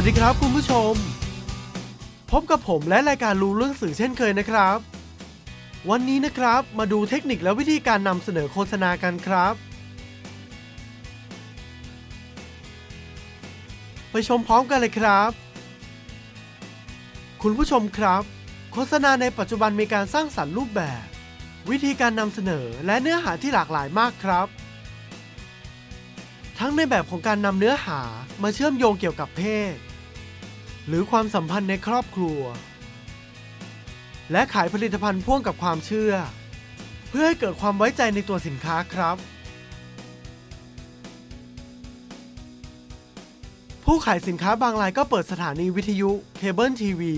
วัสดีครับคุณผู้ชม พบกับผมและรายการรู้เรื่องสื่อเช่นเคยนะครับ วันนี้นะครับมาดูเทคนิคและวิธีการนำเสนอโฆษณากันครับ ไปชมพร้อมกันเลยครับ คุณผู้ชมครับ โฆษณาในปัจจุบันมีการสร้างสรรค์รูปแบบ วิธีการนำเสนอและเนื้อหาที่หลากหลายมากครับ ทั้งในแบบของการนำเนื้อหามาเชื่อมโยงเกี่ยวกับเพศ หรือความสัมพันธ์ในครอบครัว และขายผลิตภัณฑ์พ่วงกับความเชื่อ เพื่อให้เกิดความไว้ใจในตัวสินค้าครับ ผู้ขายสินค้าบางรายก็เปิดสถานีวิทยุเคเบิลทีวี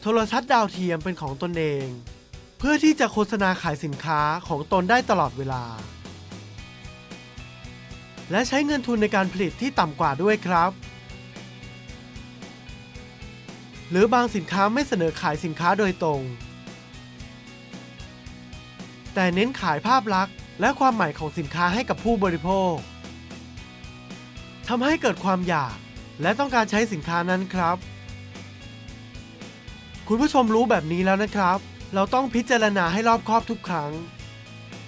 โทรทัศน์ดาวเทียมเป็นของตนเอง เพื่อที่จะโฆษณาขายสินค้าของตนได้ตลอดเวลา และใช้เงินทุนในการผลิตที่ต่ำกว่าด้วยครับ หรือบางสินค้าไม่เสนอขายสินค้าโดยตรง แต่เน้นขายภาพลักษณ์ และความหมายของสินค้าให้กับผู้บริโภคทำให้เกิดความอยาก และต้องการใช้สินค้านั้นครับ คุณผู้ชมรู้แบบนี้แล้วนะครับ เราต้องพิจารณาให้รอบคอบทุกครั้ง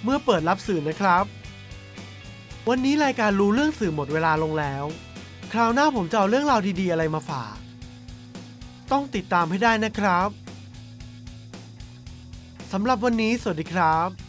เมื่อเปิดรับสื่อนะครับ วันนี้รายการรู้เรื่องสื่อหมดเวลาลงแล้ว คราวหน้าผมจะเอาเรื่องราวดีๆ อะไรมาฝาก ต้องติดตามให้ได้นะครับ สำหรับวันนี้สวัสดีครับ